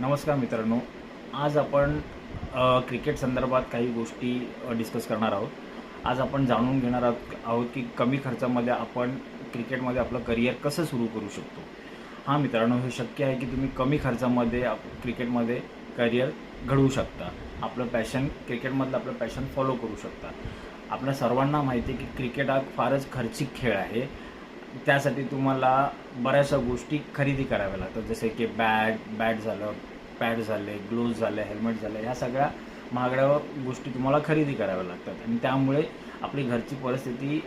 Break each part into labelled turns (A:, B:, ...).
A: नमस्कार मित्रांनो. आज आपण क्रिकेट संदर्भात काही गोष्टी डिस्कस करणार आहोत. आज आपण जाणून घेणार आहोत आहोत की कमी खर्चामध्ये आपण क्रिकेटमध्ये आपलं करिअर कसं सुरू करू शकतो. हां मित्रांनो हे शक्य आहे की तुम्ही कमी खर्चामध्ये आप क्रिकेटमध्ये करिअर घडवू शकता. आपलं पॅशन क्रिकेटमधलं आपलं पॅशन फॉलो करू शकता. आपल्या सर्वांना माहिती आहे की क्रिकेट हा फारच खर्चिक खेळ आहे. त्यासाठी तुम्हाला बऱ्याचशा गोष्टी खरेदी कराव्या लागतात. जसे की बॅग बॅट झालं पॅड झाले ग्लोव्ज झाले हेल्मेट झाले ह्या सगळ्या महागड्या गोष्टी तुम्हाला खरेदी कराव्या लागतात. आणि त्यामुळे आपली घरची परिस्थिती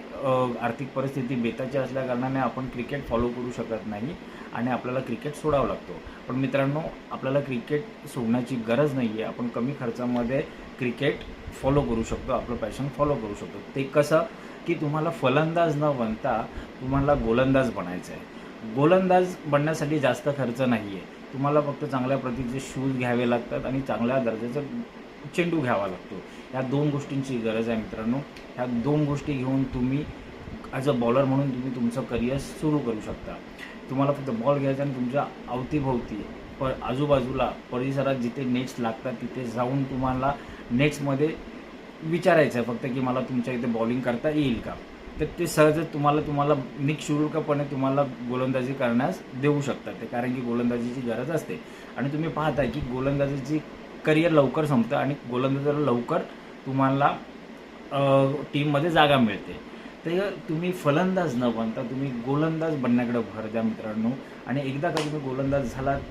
A: आर्थिक परिस्थिती बेताची असल्याकारणाने आपण क्रिकेट फॉलो करू शकत नाही आणि आपल्याला क्रिकेट सोडावं लागतो. पण मित्रांनो आपल्याला क्रिकेट सोडण्याची गरज नाही आहे आपण कमी खर्चामध्ये क्रिकेट फॉलो करू शकतो आपलं पॅशन फॉलो करू शकतो. ते कसं की तुम्हाला फलंदाज न बनता तुम्हाला गोलंदाज बनायचं आहे. गोलंदाज बनण्यासाठी जास्त खर्च नाही आहे तुम्हाला फक्त चांगल्या प्रतीचे शूज घ्यावे लागतात आणि चांगल्या दर्जाचा चेंडू घ्यावा लागतो. ह्या दोन गोष्टींची गरज आहे मित्रांनो. ह्या दोन गोष्टी घेऊन तुम्ही ॲज अ बॉलर म्हणून तुम्ही तुमचं करिअर सुरू करू शकता. तुम्हाला फक्त बॉल घ्यायचा आणि तुमच्या अवतीभोवती प आजूबाजूला परिसरात जिथे नेट्स लागतात तिथे जाऊन तुम्हाला नेट्समध्ये विचारायचं आहे. फक्त की मला तुमच्या इथे बॉलिंग करता येईल का? तर ते सहजच तुम्हाला तुम्हाला निःशुल्कपणे तुम्हाला गोलंदाजी करण्यास देऊ शकतात ते. कारण की गोलंदाजीची गरज असते. आणि तुम्ही पाहता की गोलंदाजीची करिअर लवकर संपतं आणि गोलंदाजाला लवकर तुम्हाला टीममध्ये जागा मिळते. तर तुम्ही फलंदाज न बनता तुम्ही गोलंदाज बनण्याकडे भर द्या मित्रांनो. आणि एकदा का तुम्ही गोलंदाज झालात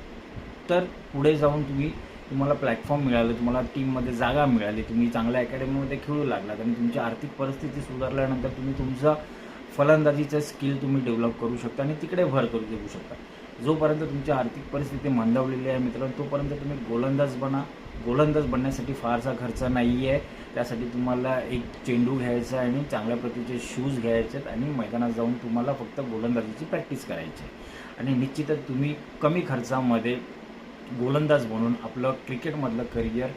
A: तर पुढे जाऊन तुम्ही तुम्हाला प्लॅटफॉर्म मिळालं तुम्हाला टीममध्ये जागा मिळाली तुम्ही चांगल्या अकॅडमीमध्ये खेळू लागलात आणि तुमची आर्थिक परिस्थिती सुधारल्यानंतर तुम्ही तुमचा फलंदाजीचं स्किल तुम्ही डेव्हलप करू शकता आणि तिकडे भर करू देऊ शकता. जोपर्यंत तुमची आर्थिक परिस्थिती मंदावलेली आहे मित्रांनो तोपर्यंत तुम्ही गोलंदाज बना. गोलंदाज बनण्यासाठी फारसा खर्च नाही आहे त्यासाठी तुम्हाला एक चेंडू घ्यायचा आहे आणि चांगल्या प्रतीचे शूज घ्यायचे आहेत आणि मैदानात जाऊन तुम्हाला फक्त गोलंदाजीची प्रॅक्टिस करायची आहे. आणि निश्चितच तुम्ही कमी खर्चामध्ये गोलंदाज बनून आपलं क्रिकेटमधलं करिअर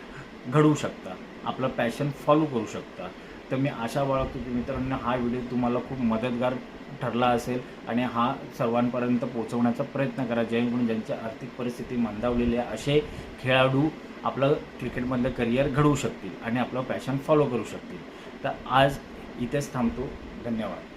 A: घडवू शकता आपलं पॅशन फॉलो करू शकता. तर मी आशा बाळगतो की मित्रांनो हा व्हिडिओ तुम्हाला खूप मदतगार ठरला असेल आणि हा सर्वांपर्यंत पोहोचवण्याचा प्रयत्न करा जेणेकरून ज्यांची आर्थिक परिस्थिती मंदावलेली आहे असे खेळाडू आपलं क्रिकेटमधलं करिअर घडवू शकतील आणि आपलं पॅशन फॉलो करू शकतील. तर आज इथेच थांबतो. धन्यवाद.